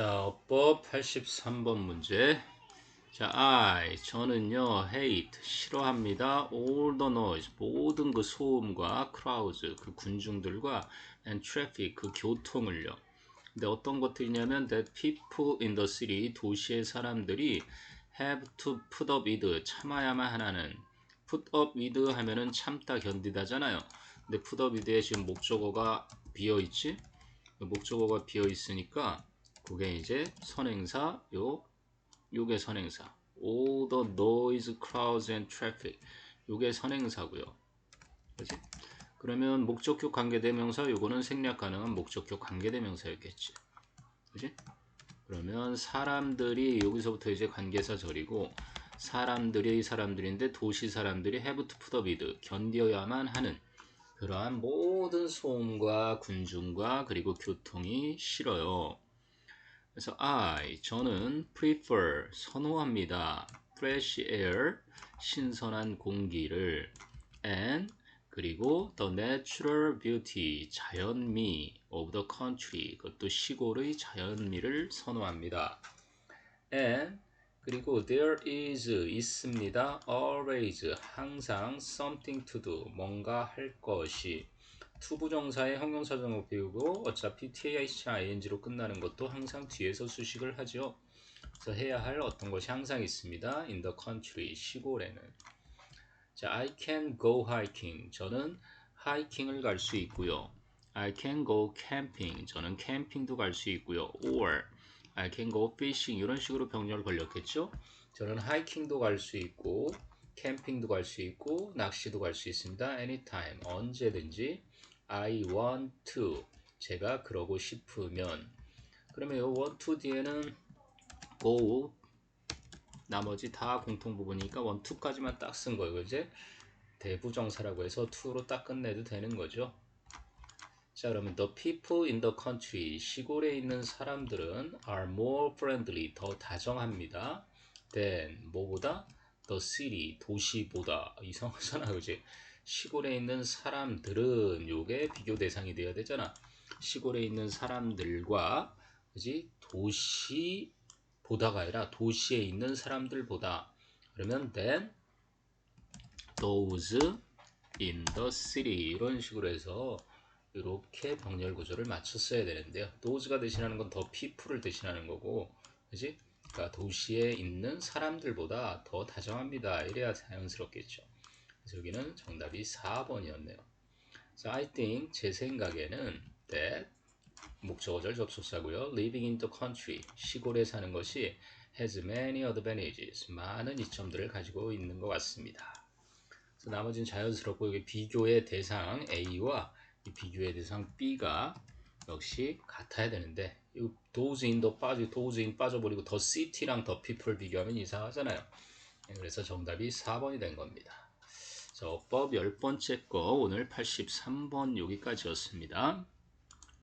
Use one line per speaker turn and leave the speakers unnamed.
자, 어법 83번 문제. 자, I, 저는요, hate, 싫어합니다. all the noise, 모든 그 소음과 crowds, 그 군중들과 and traffic, 그 교통을요. 근데 어떤 것들이냐면 that people in the city, 도시의 사람들이 have to put up with, 참아야만 하는 put up with 하면은 참다 견디다잖아요. 근데 put up with에 지금 목적어가 비어 있지? 목적어가 비어 있으니까 그게 이제 선행사 요 요게 선행사 all the noise, crowds and traffic 요게 선행사고요. 그렇지? 그러면 목적격 관계대명사 요거는 생략 가능한 목적격 관계대명사였겠지. 그렇지? 그러면 사람들이 여기서부터 이제 관계사 절이고 사람들이 사람들인데 도시 사람들이 have to put up with 견뎌야만 하는 그러한 모든 소음과 군중과 그리고 교통이 싫어요. 그래서 I 저는 prefer 선호합니다. fresh air 신선한 공기를 and 그리고 the natural beauty 자연미 of the country 그것도 시골의 자연미를 선호합니다. and 그리고 there is 있습니다. always 항상 something to do 뭔가 할 것이 투부정사의 형용사정을 배우고 어차피 THING로 끝나는 것도 항상 뒤에서 수식을 하죠. 그래서 해야 할 어떤 것이 항상 있습니다. in the country 시골에는 자, I can go hiking 저는 하이킹을 갈 수 있고요. I can go camping 저는 캠핑도 갈 수 있고요. or I can go fishing 이런 식으로 병렬 걸렸겠죠. 저는 하이킹도 갈 수 있고 캠핑도 갈 수 있고 낚시도 갈 수 있습니다. anytime 언제든지 I want to 제가 그러고 싶으면 그러면 이 want to 뒤에는 go 나머지 다 공통 부분이니까 want to까지만 딱 쓴 거예요. 이제 대부정사라고 해서 to로 딱 끝내도 되는 거죠. 자 그러면 the people in the country 시골에 있는 사람들은 are more friendly 더 다정합니다. than 뭐보다 the city 도시보다 이상하잖아 그지? 시골에 있는 사람들은 요게 비교 대상이 되어야 되잖아. 시골에 있는 사람들과 그지 도시보다가 아니라 도시에 있는 사람들보다 그러면 then those in the city 이런 식으로 해서 이렇게 병렬 구조를 맞췄어야 되는데요. those가 대신하는 건 더 people을 대신하는 거고 그지? 그러니까 도시에 있는 사람들보다 더 다정합니다. 이래야 자연스럽겠죠. 그래서 여기는 정답이 4번이었네요. So I think 제 생각에는 that 목적어절 접속사고요. Living in the country 시골에 사는 것이 has many advantages 많은 이점들을 가지고 있는 것 같습니다. 그래서 나머지는 자연스럽고 여기 비교의 대상 A와 이 비교의 대상 B가 역시 같아야 되는데 이 those in the 빠져 those in 빠져버리고 더 city랑 더 people 비교하면 이상하잖아요. 그래서 정답이 4번이 된 겁니다. 자, 어법 10번째 거 오늘 83번 여기까지였습니다.